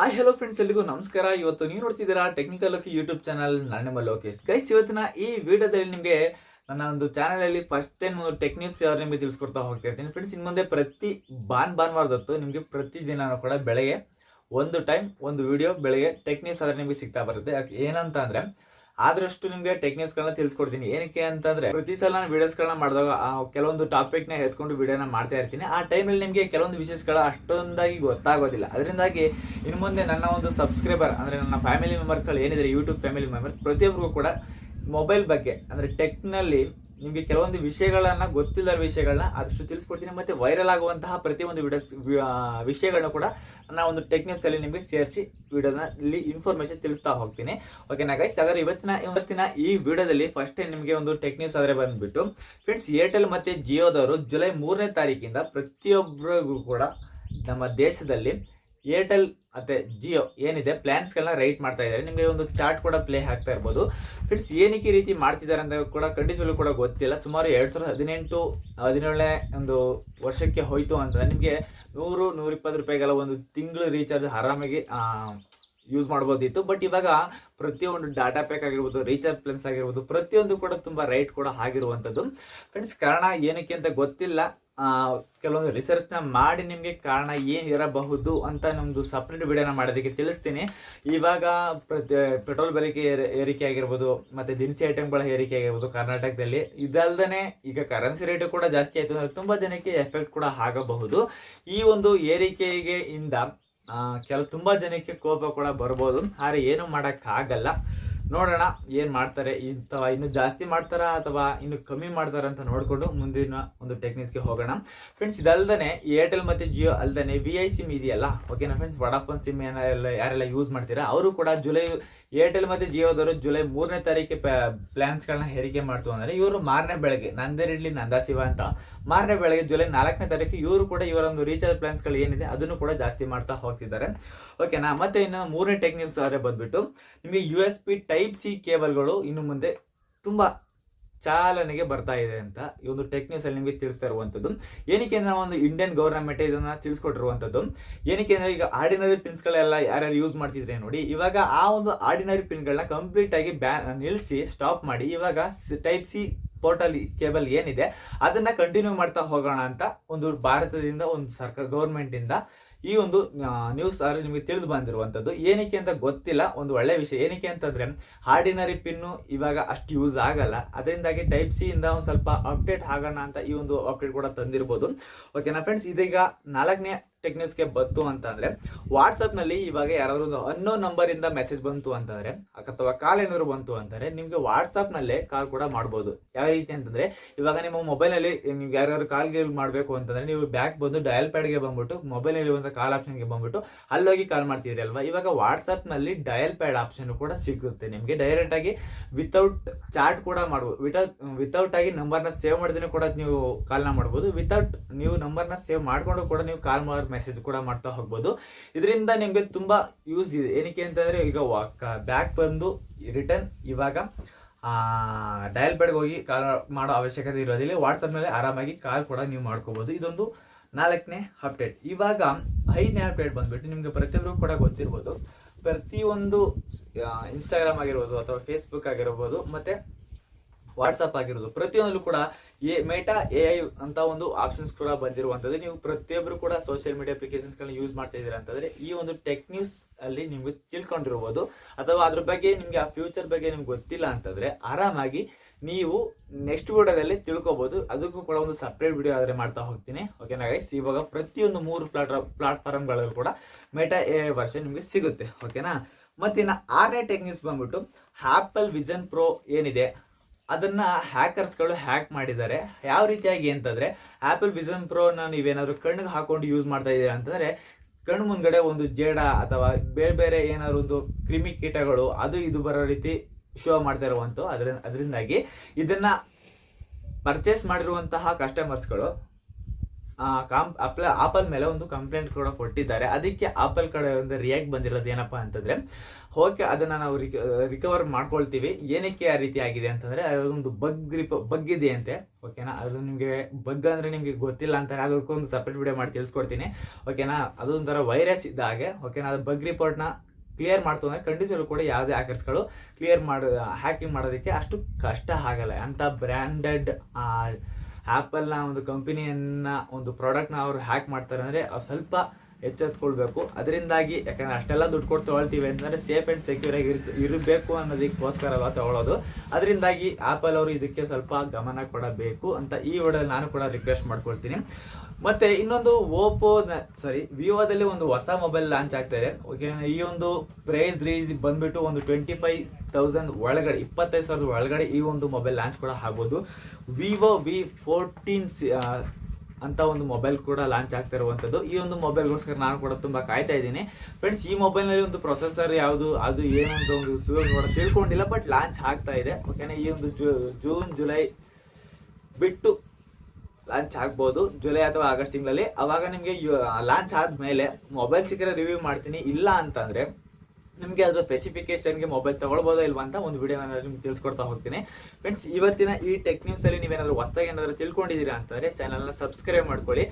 Hi hello friends ಎಲ್ಲಿಗೂ ನಮಸ್ಕಾರ. ಇವತ್ತು ನೀವು ನೋಡ್ತಿದ್ದೀರಾ ಟೆಕ್ನಿಕಲ್ ಲೋಕಿ ಯೂಟ್ಯೂಬ್ ಚಾನಲ್ ನನ್ನ ಲೋಕೇಶ್. ಗೈಸ್ ಇವತ್ತಿನ ಈ ವಿಡಿಯೋದಲ್ಲಿ ನಿಮಗೆ ನನ್ನ ಒಂದು ಚಾನಲ್ ಅಲ್ಲಿ ಫಸ್ಟ್ ಟೈಮ್ ಒಂದು ಟೆಕ್ ನ್ಯೂಸ್ ಯಾರು ನಿಮಗೆ ತಿಳಿಸ್ಕೊಡ್ತಾ ಹೋಗ್ತಾ ಇರ್ತೀನಿ. ಫ್ರೆಂಡ್ಸ್ ಇನ್ನು ಮುಂದೆ ಪ್ರತಿ ಬಾನ್ ಭಾನುವಾರದತ್ತು ನಿಮಗೆ ಪ್ರತಿ ದಿನ ಕೂಡ ಬೆಳಗ್ಗೆ ಒಂದು ಟೈಮ್ ಒಂದು ವಿಡಿಯೋ ಬೆಳಗ್ಗೆ ಟೆಕ್ ನ್ಯೂಸ್ ಆದ್ರೆ ನಿಮಗೆ ಸಿಗ್ತಾ ಬರುತ್ತೆ. ಏನಂತ ಅಂದ್ರೆ ಆದಷ್ಟು ನಿಮಗೆ ಟೆಕ್ನಿಕ್ಸ್ ಗಳನ್ನ ತಿಳಿಸ್ಕೊಡ್ತೀನಿ. ಏನಕ್ಕೆ ಅಂತಂದ್ರೆ, ಪ್ರತಿ ಸಲ ನಾನು ವಿಡಿಯೋಸ್ ಗಳನ್ನ ಮಾಡಿದಾಗ ಕೆಲವೊಂದು ನ ಎತ್ಕೊಂಡು ವಿಡಿಯೋನ ಮಾಡ್ತಾ ಇರ್ತೀನಿ. ಆ ಟೈಮಲ್ಲಿ ನಿಮಗೆ ಕೆಲವೊಂದು ವಿಷಯಗಳ ಅಷ್ಟೊಂದಾಗಿ ಗೊತ್ತಾಗೋದಿಲ್ಲ. ಅದರಿಂದಾಗಿ, ಇನ್ನು ಮುಂದೆ ನನ್ನ ಒಂದು ಸಬ್ಸ್ಕ್ರೈಬರ್ ಅಂದ್ರೆ ನನ್ನ ಫ್ಯಾಮಿಲಿ ಮೆಂಬರ್ಸ್ಗಳು ಏನಿದ್ರೆ ಯೂಟ್ಯೂಬ್ ಫ್ಯಾಮಿಲಿ ಮೆಂಬರ್ಸ್ ಪ್ರತಿಯೊಬ್ಬರಿಗೂ ಕೂಡ ಮೊಬೈಲ್ ಬಗ್ಗೆ, ಅಂದ್ರೆ ಟೆಕ್ನಲ್ಲಿ ನಿಮಗೆ ಕೆಲವೊಂದು ವಿಷಯಗಳನ್ನ, ಗೊತ್ತಿಲ್ಲದ ವಿಷಯಗಳನ್ನ ಅದಷ್ಟು ತಿಳಿಸ್ಕೊಡ್ತೀನಿ. ಮತ್ತೆ ವೈರಲ್ ಆಗುವಂತಹ ಪ್ರತಿಯೊಂದು ವಿಡಿಯೋಸ್ ವಿಷಯಗಳನ್ನ ಕೂಡ ನಾನು ಒಂದು ಟೆಕ್ನಿಕ್ಸ್ ಅಲ್ಲಿ ನಿಮಗೆ ಸೇರಿಸಿ ವಿಡಿಯೋನ ಇಲ್ಲಿ ಇನ್ಫಾರ್ಮೇಶನ್ ತಿಳಿಸ್ತಾ ಹೋಗ್ತೀನಿ. ಓಕೆನಾ ಗೈಸ್ ಹಾಗಾದ್ರೆ ಇವತ್ತಿನ ಇವತ್ತಿನ ಈ ವಿಡಿಯೋದಲ್ಲಿ ಫಸ್ಟ್ ಟೈಮ್ ನಿಮಗೆ ಒಂದು ಟೆಕ್ನಿಕ್ಸ್ ಆದ್ರೆ ಬಂದ್ಬಿಟ್ಟು ಫ್ರೆಂಡ್ಸ್ ಏರ್ಟೆಲ್ ಮತ್ತೆ ಜಿಯೋದವರು ಜುಲೈ ಮೂರನೇ ತಾರೀಕಿಂದ ಪ್ರತಿಯೊಬ್ಬರಿಗೂ ಕೂಡ ನಮ್ಮ ದೇಶದಲ್ಲಿ ಏರ್ಟೆಲ್ ಮತ್ತು ಜಿಯೋ ಏನಿದೆ ಪ್ಲ್ಯಾನ್ಸ್ಗಳನ್ನ ರೈಟ್ ಮಾಡ್ತಾ ಇದ್ದಾರೆ. ನಿಮಗೆ ಒಂದು ಚಾರ್ಟ್ ಕೂಡ ಪ್ಲೇ ಹಾಕ್ತಾ ಇರ್ಬೋದು. ಫ್ರೆಂಡ್ಸ್ ಏನಕ್ಕೆ ಈ ರೀತಿ ಮಾಡ್ತಿದ್ದಾರೆ ಅಂತ ಕೂಡ ಖಂಡಿತವಾಗ್ಲೂ ಕೂಡ ಗೊತ್ತಿಲ್ಲ. ಸುಮಾರು ಎರಡು ಸಾವಿರದ ಹದಿನೆಂಟು, ಹದಿನೇಳನೇ ಒಂದು ವರ್ಷಕ್ಕೆ ಹೋಯಿತು ಅಂತಂದ್ರೆ ನಿಮಗೆ ನೂರು, ನೂರಿಪ್ಪತ್ತು ರೂಪಾಯಿಗೆಲ್ಲ ಒಂದು ತಿಂಗಳು ರೀಚಾರ್ಜ್ ಆರಾಮಾಗಿ ಯೂಸ್ ಮಾಡ್ಬೋದಿತ್ತು. ಬಟ್ ಇವಾಗ ಪ್ರತಿಯೊಂದು ಡಾಟಾ ಪ್ಯಾಕ್ ಆಗಿರ್ಬೋದು ರೀಚಾರ್ಜ್ ಪ್ಲಾನ್ಸ್ ಆಗಿರ್ಬೋದು, ಪ್ರತಿಯೊಂದು ಕೂಡ ತುಂಬ ರೈಟ್ ಕೂಡ ಆಗಿರುವಂಥದ್ದು. ಫ್ರೆಂಡ್ಸ್ ಕಾರಣ ಏನಕ್ಕೆ ಅಂತ ಗೊತ್ತಿಲ್ಲ. ಕೆಲವೊಂದು ರಿಸರ್ಚ್ನ ಮಾಡಿ ನಿಮಗೆ ಕಾರಣ ಏನು ಇರಬಹುದು ಅಂತ ನಮ್ಮದು ಸಪ್ರೇಟ್ ವಿಡಿಯೋನ ಮಾಡೋದಕ್ಕೆ ತಿಳಿಸ್ತೀನಿ. ಇವಾಗ ಪೆಟ್ರೋಲ್ ಬೆಲೆಗೆ ಏರಿ- ಏರಿಕೆ ಆಗಿರ್ಬೋದು ಮತ್ತೆ ದಿನಸಿ ಐಟಮ್ಗಳ ಏರಿಕೆ ಆಗಿರ್ಬೋದು ಕರ್ನಾಟಕದಲ್ಲಿ. ಇದಲ್ದೇ ಈಗ ಕರೆನ್ಸಿ ರೇಟ್ ಕೂಡ ಜಾಸ್ತಿ ಆಯ್ತು ಅಂದ್ರೆ ತುಂಬಾ ಜನಕ್ಕೆ ಎಫೆಕ್ಟ್ ಕೂಡ ಆಗಬಹುದು. ಈ ಒಂದು ಏರಿಕೆಗೆ ಇಂದ ಕೆಲವು ಕೆಲ, ತುಂಬಾ ಜನಕ್ಕೆ ಕೋಪ ಕೂಡ ಬರ್ಬೋದು. ಆದರೆ ಏನು ಮಾಡೋಕ್ಕಾಗಲ್ಲ. ನೋಡೋಣ ಏನು ಮಾಡ್ತಾರೆ. ಅಥವಾ ಇನ್ನು ಜಾಸ್ತಿ ಮಾಡ್ತಾರಾ ಅಥವಾ ಇನ್ನು ಕಮ್ಮಿ ಮಾಡ್ತಾರ ಅಂತ ನೋಡ್ಕೊಂಡು ಮುಂದಿನ ಒಂದು ಟೆಕ್ನಿಕ್ಸ್ಗೆ ಹೋಗೋಣ. ಫ್ರೆಂಡ್ಸ್ ಇದಲ್ದೇ ಏರ್ಟೆಲ್ ಮತ್ತೆ ಜಿಯೋ ಅಲ್ದೇ ವಿ ಐ ಸಿಮ್ ಇದೆಯಲ್ಲ? ಓಕೆನಾ ಫ್ರೆಂಡ್ಸ್ ವಡಾಫೋನ್ ಸಿಮ್ ಏನೆಲ್ಲ ಯಾರೆಲ್ಲ ಯೂಸ್ ಮಾಡ್ತೀರಾ? ಅವರು ಕೂಡ ಜುಲೈ ಏರ್ಟೆಲ್ ಮತ್ತೆ ಜಿಯೋದವರು ಜುಲೈ ಮೂರನೇ ತಾರೀಕಿಗೆ ಪ್ಲ್ಯಾನ್ಸ್ಗಳನ್ನ ಹೇರಿಕೆ ಮಾಡ್ತು ಅಂದರೆ ಇವರು ಮಾರನೇ ಬೆಳಗ್ಗೆ ನಂದೇರಿಡ್ಲಿ ನಂದಾಸಿವ ಅಂತ. ಮಾರನೇ ಬೆಳಗ್ಗೆ ಜುಲೈ ನಾಲ್ಕನೇ ತಾರೀಕು ಇವರು ಕೂಡ ಇವರ ಒಂದು ರೀಚಾರ್ಜ್ ಪ್ಲಾನ್ಸ್ಗಳು ಏನಿದೆ ಅದನ್ನು ಕೂಡ ಜಾಸ್ತಿ ಮಾಡ್ತಾ ಹೋಗ್ತಿದ್ದಾರೆ. ಓಕೆನಾ ಮತ್ತೆ ಇನ್ನು ಮೂರನೇ ಟೆಕ್ನಿಕ್ಸ್ ಆದರೆ ಬಂದ್ಬಿಟ್ಟು ನಿಮಗೆ ಯು ಎಸ್ ಪಿ ಸಿ ಕೇಬಲ್ಗಳು ಇನ್ನು ಮುಂದೆ ತುಂಬಾ ಚಾಲನೆಗೆ ಬರ್ತಾ ಇದೆ ಅಂತ ಈ ಒಂದು ಟೆಕ್ನಿಕ್ಸ್ ಅಲ್ಲಿ ನಿಮಗೆ ತಿಳಿಸ್ತಾ ಇರುವಂತದ್ದು. ಏನಕ್ಕೆ ಅಂದ್ರೆ ಒಂದು ಇಂಡಿಯನ್ ಗೌರ್ಮೆಂಟ್ ಇದನ್ನ ತಿಳಿಸ್ಕೊಟ್ಟಿರುವಂಥದ್ದು ಏನಕ್ಕೆ ಅಂದ್ರೆ ಈಗ ಆರ್ಡಿನರಿ ಪಿನ್ಸ್ಗಳೆಲ್ಲ ಯಾರ್ಯಾರು ಯೂಸ್ ಮಾಡ್ತಿದ್ರೆ ನೋಡಿ, ಇವಾಗ ಆ ಒಂದು ಆರ್ಡಿನರಿ ಪಿನ್ಗಳನ್ನ ಕಂಪ್ಲೀಟ್ ಆಗಿ ಬ್ಯಾ ನಿಲ್ಲಿಸಿ ಸ್ಟಾಪ್ ಮಾಡಿ, ಇವಾಗ ಟೈಪ್ ಸಿ ಪೋರ್ಟಲ್ ಕೇಬಲ್ ಏನಿದೆ, ಅದನ್ನ ಕಂಟಿನ್ಯೂ ಮಾಡ್ತಾ ಹೋಗೋಣ ಅಂತ ಒಂದು ಭಾರತದಿಂದ, ಒಂದು ಸರ್ಕಾರ ಗೌರ್ಮೆಂಟ್ ಇಂದ ಈ ಒಂದು ನ್ಯೂಸ್ ಅಲ್ಲಿ ನಿಮಗೆ ತಿಳಿದು ಬಂದಿರುವಂಥದ್ದು ಏನಕ್ಕೆ ಅಂತ ಗೊತ್ತಿಲ್ಲ, ಒಂದು ಒಳ್ಳೆಯ ವಿಷಯ. ಏನಕ್ಕೆ ಅಂತಂದರೆ ಆರ್ಡಿನರಿ ಪಿನ್ನು ಇವಾಗ ಅಷ್ಟು ಯೂಸ್ ಆಗಲ್ಲ. ಅದರಿಂದಾಗಿ ಟೈಪ್ ಸಿ ಇಂದ ಒಂದು ಸ್ವಲ್ಪ ಅಪ್ಡೇಟ್ ಆಗೋಣ ಅಂತ ಈ ಒಂದು ಅಪ್ಡೇಟ್ ಕೂಡ ತಂದಿರ್ಬೋದು. ಓಕೆನಾ ಫ್ರೆಂಡ್ಸ್ ಇದೀಗ ನಾಲ್ಕನೇ ಟೆಕ್ನಿಕ್ಸ್ಗೆ ಬಂತು ಅಂತಂದ್ರೆ ವಾಟ್ಸಪ್ನಲ್ಲಿ ಇವಾಗ ಯಾರಾದ್ರೂ ಒಂದು ಅನ್ನೋ ನಂಬರ್ ಇಂದ ಮೆಸೇಜ್ ಬಂತು ಅಂತಂದ್ರೆ, ಅಥವಾ ಕಾಲ್ ಏನಾದ್ರು ಬಂತು ಅಂತಂದ್ರೆ, ನಿಮ್ಗೆ ವಾಟ್ಸಪ್ನಲ್ಲೇ ಕಾಲ್ ಕೂಡ ಮಾಡ್ಬೋದು. ಯಾವ ರೀತಿ ಅಂತಂದ್ರೆ, ಇವಾಗ ನಿಮ್ಮ ಮೊಬೈಲ್ನಲ್ಲಿ ನೀವು ಯಾರ್ಯಾರು ಕಾಲ್ ಗೀಲ್ ಮಾಡಬೇಕು ಅಂತಂದ್ರೆ, ನೀವು ಬ್ಯಾಕ್ ಬಂದು ಡಯಲ್ ಪ್ಯಾಡ್ಗೆ ಬಂದ್ಬಿಟ್ಟು ಮೊಬೈಲ್ನಲ್ಲಿ ಒಂದು ಕಾಲ್ ಆಪ್ಷನ್ಗೆ ಬಂದ್ಬಿಟ್ಟು, ಅಲ್ಲೋಗಿ ಕಾಲ್ ಮಾಡ್ತಿದ್ರಿ ಅಲ್ವಾ? ಇವಾಗ ವಾಟ್ಸಪ್ನಲ್ಲಿ ಡಯಲ್ ಪ್ಯಾಡ್ ಆಪ್ಷನ್ ಕೂಡ ಸಿಗುತ್ತೆ. ನಿಮಗೆ ಡೈರೆಕ್ಟ್ ಆಗಿ ವಿತೌಟ್ ಚಾಟ್ ಕೂಡ ಮಾಡ್ಬೋದು ವಿತೌಟ್ ವಿತೌಟ್ ಆಗಿ ನಂಬರ್ನ ಸೇವ್ ಮಾಡಿದ್ರೆ ಕೂಡ ನೀವು ಕಾಲ್ನ ಮಾಡ್ಬೋದು. ವಿತೌಟ್ ನೀವು ನಂಬರ್ನ ಸೇವ್ ಮಾಡಿಕೊಂಡು ಕೂಡ ನೀವು ಕಾಲ್ ಮಾಡೋ ಮೆಸೇಜ್ ಕೂಡ ಮಾಡ್ತಾ ಹೋಗ್ಬೋದು. ಇದರಿಂದ ನಿಮಗೆ ತುಂಬ ಯೂಸ್ ಇದೆ. ಏನಕ್ಕೆ ಅಂತಂದರೆ ಈಗ ಬ್ಯಾಕ್ ಬಂದು ರಿಟರ್ನ್ ಇವಾಗ ಡಯಲ್ ಬ್ಯಾಡ್ಗೆ ಹೋಗಿ ಕಾಲ್ ಮಾಡೋ ಅವಶ್ಯಕತೆ ಇರೋದಿಲ್ಲ. ವಾಟ್ಸಪ್ನಲ್ಲಿ ಆರಾಮಾಗಿ ಕಾಲ್ ಕೂಡ ನೀವು ಮಾಡ್ಕೋಬೋದು. ಇದೊಂದು ನಾಲ್ಕನೇ ಅಪ್ಡೇಟ್ ಇವಾಗ ಐದನೇ ಅಪ್ಡೇಟ್ ಬಂದುಬಿಟ್ಟು ನಿಮಗೆ ಪ್ರತಿಯೊಬ್ಬರು ಕೂಡ ಗೊತ್ತಿರ್ಬೋದು. ಪ್ರತಿಯೊಂದು ಇನ್ಸ್ಟಾಗ್ರಾಮ್ ಆಗಿರ್ಬೋದು ಅಥವಾ ಫೇಸ್ಬುಕ್ ಆಗಿರ್ಬೋದು, ಮತ್ತೆ ವಾಟ್ಸಪ್ ಆಗಿರೋದು. ಪ್ರತಿಯೊಂದಲ್ಲೂ ಕೂಡ ಎ ಮೇಟಾ ಎ ಐ ಅಂತ ಒಂದು ಆಪ್ಷನ್ಸ್ ಕೂಡ ಬಂದಿರುವಂಥದ್ದು. ನೀವು ಪ್ರತಿಯೊಬ್ಬರು ಕೂಡ ಸೋಷಿಯಲ್ ಮೀಡಿಯಾ ಅಪ್ಲಿಕೇಶನ್ಸ್ ಗಳನ್ನ ಯೂಸ್ ಮಾಡ್ತಾ ಇದ್ದೀರಾ ಅಂತಂದ್ರೆ ಈ ಒಂದು ಟೆಕ್ ನ್ಯೂಸ್ ಅಲ್ಲಿ ನಿಮಗೆ ತಿಳ್ಕೊಂಡಿರ್ಬೋದು. ಅಥವಾ ಅದ್ರ ಬಗ್ಗೆ ನಿಮಗೆ ಆ ಫ್ಯೂಚರ್ ಬಗ್ಗೆ ನಿಮ್ಗೆ ಗೊತ್ತಿಲ್ಲ ಅಂತಂದ್ರೆ ಆರಾಮಾಗಿ ನೀವು ನೆಕ್ಸ್ಟ್ ವಿಡಿಯೋದಲ್ಲಿ ತಿಳ್ಕೊಬಹುದು ಅದಕ್ಕೂ ಕೂಡ ಒಂದು ಸಪ್ರೇಟ್ ವಿಡಿಯೋ ಆದ್ರೆ ಮಾಡ್ತಾ ಹೋಗ್ತೀನಿ. ಓಕೆನಾ ಗೈಸ್ ಇವಾಗ ಪ್ರತಿಯೊಂದು ಮೂರು ಪ್ಲಾಟ್ ಪ್ಲಾಟ್ಫಾರ್ಮ್ಗಳಲ್ಲೂ ಕೂಡ ಮೆಟಾ ಎ ಐ ವರ್ಷನ್ ನಿಮಗೆ ಸಿಗುತ್ತೆ. ಓಕೆನಾ ಮತ್ತಿನ್ನ ಆರನೇ ಟೆಕ್ ನ್ಯೂಸ್ ಬಂದ್ಬಿಟ್ಟು ಆಪಲ್ ವಿಷನ್ ಪ್ರೋ ಏನಿದೆ? ಅದನ್ನ ಹ್ಯಾಕರ್ಸ್ಗಳು ಹ್ಯಾಕ್ ಮಾಡಿದ್ದಾರೆ. ಯಾವ ರೀತಿಯಾಗಿ ಅಂತಂದ್ರೆ ಆ್ಯಪಲ್ ವಿಷನ್ ಪ್ರೋನ ನೀವೇನಾದರೂ ಕಣ್ಣಿಗೆ ಹಾಕೊಂಡು ಯೂಸ್ ಮಾಡ್ತಾ ಇದ್ದೀರಾ ಅಂತಂದ್ರೆ, ಕಣ್ಣು ಮುಂದ್ಗಡೆ ಒಂದು ಜೇಡ ಅಥವಾ ಬೇರೆ ಬೇರೆ ಏನಾದ್ರು ಒಂದು ಕ್ರಿಮಿ ಕೀಟಗಳು, ಅದು ಇದು ಬರೋ ರೀತಿ ಶೋ ಮಾಡ್ತಾ ಇರುವಂತ ಅದ್ರ ಅದರಿಂದಾಗಿ ಇದನ್ನ ಪರ್ಚೇಸ್ ಮಾಡಿರುವಂತಹ ಕಸ್ಟಮರ್ಸ್ಗಳು ಕಾಮ್ ಆಪಲ್ ಆಪಲ್ ಮೇಲೆ ಒಂದು ಕಂಪ್ಲೇಂಟ್ ಕೂಡ ಕೊಟ್ಟಿದ್ದಾರೆ. ಅದಕ್ಕೆ ಆಪಲ್ ಕಡೆ ಒಂದು ರಿಯಾಕ್ಟ್ ಬಂದಿರೋದು ಏನಪ್ಪಾ ಅಂತಂದ್ರೆ ಓಕೆ ಅದನ್ನ ನಾವು ರಿಕವರ್ ಮಾಡ್ಕೊಳ್ತೀವಿ. ಏನಕ್ಕೆ ಆ ರೀತಿ ಆಗಿದೆ ಅಂತಂದ್ರೆ, ಅದೊಂದು ಬಗ್ ರಿಪ ಬಗ್ ಇದೆ ಅಂತೆ. ಓಕೆನಾ ಅದು ನಿಮಗೆ ಬಗ್ ಅಂದ್ರೆ ನಿಮಗೆ ಗೊತ್ತಿಲ್ಲ ಅಂತಾರೆ ಅದಕ್ಕೊಂದು ಸಪ್ರೇಟ್ ವಿಡಿಯೋ ಮಾಡಿ ತಿಳಿಸ್ಕೊಡ್ತೀನಿ. ಓಕೆನಾ ಅದೊಂಥರ ವೈರಸ್ ಇದ್ದ ಹಾಗೆ. ಓಕೆನಾ ಅದು ಬಗ್ ರಿಪೋರ್ಟ್ನ ಕ್ಲಿಯರ್ ಮಾಡ್ತು ಅಂದ್ರೆ ಖಂಡಿತವಾಗ್ಲೂ ಕೂಡ ಯಾವುದೇ ಹ್ಯಾಕರ್ಸ್ಗಳು ಕ್ಲಿಯರ್ ಮಾಡೋ ಹ್ಯಾಕಿಂಗ್ ಮಾಡೋದಕ್ಕೆ ಅಷ್ಟು ಕಷ್ಟ ಆಗಲ್ಲ. ಅಂತ ಬ್ರ್ಯಾಂಡೆಡ್ ಆ್ಯಪಲ್ನ ಒಂದು ಕಂಪನಿಯನ್ನ ಒಂದು ಪ್ರಾಡಕ್ಟ್ನ ಅವರು ಹ್ಯಾಕ್ ಮಾಡ್ತಾರೆ ಅಂದರೆ ಸ್ವಲ್ಪ ಎಚ್ಚೆತ್ಕೊಳ್ಬೇಕು. ಅದರಿಂದಾಗಿ ಯಾಕಂದ್ರೆ ಅಷ್ಟೆಲ್ಲ ದುಡ್ಡು ಕೊಟ್ಟು ತೊಗೊಳ್ತೀವಿ ಅಂತಂದರೆ ಸೇಫ್ ಆ್ಯಂಡ್ ಸೆಕ್ಯೂರ್ ಆಗಿ ಇರ್- ಇರಬೇಕು ಅನ್ನೋದಕ್ಕೋಸ್ಕರ ಅಲ್ಲ ತಗೊಳ್ಳೋದು ಅದರಿಂದಾಗಿ ಆಪಲ್ ಅವರು ಇದಕ್ಕೆ ಸ್ವಲ್ಪ ಗಮನ ಕೊಡಬೇಕು ಅಂತ ಈ ವಿಡಿಯೋಲಿ ನಾನು ಕೂಡ ರಿಕ್ವೆಸ್ಟ್ ಮಾಡ್ಕೊಳ್ತೀನಿ. ಮತ್ತೆ ಇನ್ನೊಂದು ಓಪೋ ಸಾರಿ ವಿವೋದಲ್ಲಿ ಒಂದು ಹೊಸ ಮೊಬೈಲ್ ಲಾಂಚ್ ಆಗ್ತಾ ಇದೆ. ಓಕೆ ಈ ಒಂದು ಪ್ರೈಸ್ ರೀಸ್ ಬಂದ್ಬಿಟ್ಟು ಒಂದು ಟ್ವೆಂಟಿ ಫೈವ್ ತೌಸಂಡ್ ಒಳಗಡೆ, ಇಪ್ಪತ್ತೈದು ಸಾವಿರದ ಒಳಗಡೆ ಈ ಒಂದು ಮೊಬೈಲ್ ಲಾಂಚ್ ಕೂಡ ಆಗ್ಬೋದು. ವಿವೋ ವಿ ಫೋರ್ಟೀನ್ ಅಂತ ಒಂದು ಮೊಬೈಲ್ ಕೂಡ ಲಾಂಚ್ ಆಗ್ತಾ ಇರುವಂಥದ್ದು ಈ ಒಂದು ಮೊಬೈಲ್ಗೋಸ್ಕರ ನಾನು ಕೂಡ ತುಂಬಾ ಕಾಯ್ತಾ ಇದ್ದೀನಿ. ಫ್ರೆಂಡ್ಸ್ ಈ ಮೊಬೈಲ್ನಲ್ಲಿ ಒಂದು ಪ್ರೊಸೆಸರ್ ಯಾವುದು, ಅದು ಏನು ಒಂದು ಕೂಡ ತಿಳ್ಕೊಂಡಿಲ್ಲ ಬಟ್ ಲಾಂಚ್ ಆಗ್ತಾ ಇದೆ. ಓಕೆನಾ ಈ ಒಂದು ಜೂನ್ ಜುಲೈ ಬಿಟ್ಟು ಲಾಂಚ್ ಆಗ್ಬೋದು, ಜುಲೈ ಅಥವಾ ಆಗಸ್ಟ್ ತಿಂಗಳಲ್ಲಿ. ಅವಾಗ ನಿಮಗೆ ಲಾಂಚ್ ಆದಮೇಲೆ ಮೊಬೈಲ್ ಸಿಕ್ಕರೆ ರಿವ್ಯೂ ಮಾಡ್ತೀನಿ. ಇಲ್ಲ ಅಂತಂದರೆ ನಿಮಗೆ ಅದರ ಸ್ಪೆಸಿಫಿಕೇಶನ್ಗೆ ಮೊಬೈಲ್ ತೊಗೊಳ್ಬೋದಾ ಇಲ್ವಾ ಅಂತ ಒಂದು ವಿಡಿಯೋ ನಿಮ್ಗೆ ತಿಳಿಸ್ಕೊಡ್ತಾ ಹೋಗ್ತೀನಿ. ಫ್ರೆಂಡ್ಸ್ ಇವತ್ತಿನ ಈ ಟೆಕ್ ನ್ಯೂಸ್ ಅಲ್ಲಿ ನೀವೇನಾದ್ರು ಹೊಸದಾಗಿ ಏನಾದರೂ ತಿಳ್ಕೊಂಡಿದ್ದೀರಾ ಅಂತಂದರೆ ಚಾನಲ್ನ ಸಬ್ಸ್ಕ್ರೈಬ್ ಮಾಡ್ಕೊಳ್ಳಿ.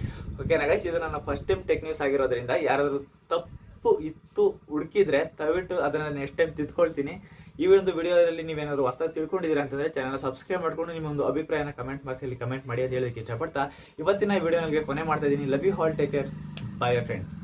ಓಕೆ ನಗೇಶ್ ಇದು ನನ್ನ ಫಸ್ಟ್ ಟೈಮ್ ಟೆಕ್ ನ್ಯೂಸ್ ಆಗಿರೋದ್ರಿಂದ ಯಾರಾದರೂ ತಪ್ಪು, ಇತ್ತು, ಹುಡುಕಿದ್ರೆ ದಯವಿಟ್ಟು ಅದನ್ನು ನೆಕ್ಸ್ಟ್ ಟೈಮ್ ತಿದ್ಕೊಳ್ತೀನಿ. ಈ ಒಂದು ವಿಡಿಯೋದಲ್ಲಿ ನೀವೇನಾದ್ರು ಹೊಸದಾಗಿ ತಿಳ್ಕೊಂಡಿದ್ದೀರಾ ಅಂತಂದ್ರೆ ಚಾನಲ್ ಸಬ್ಸ್ಕ್ರೈಬ್ ಮಾಡ್ಕೊಂಡು ನಿಮ್ಮ ಒಂದು ಅಭಿಪ್ರಾಯನ ಕಮೆಂಟ್ ಬಾಕ್ಸ್ ಅಲ್ಲಿ ಕಮೆಂಟ್ ಮಾಡಿ ಅಂತ ಹೇಳೋದಕ್ಕೆ ಇಷ್ಟಪಡ್ತಾ ಇವತ್ತಿನ ವಿಡಿಯೋ ನನಗೆ ಕೊನೆ ಮಾಡ್ತಾ ಇದ್ದೀನಿ. Love you all take care bye friends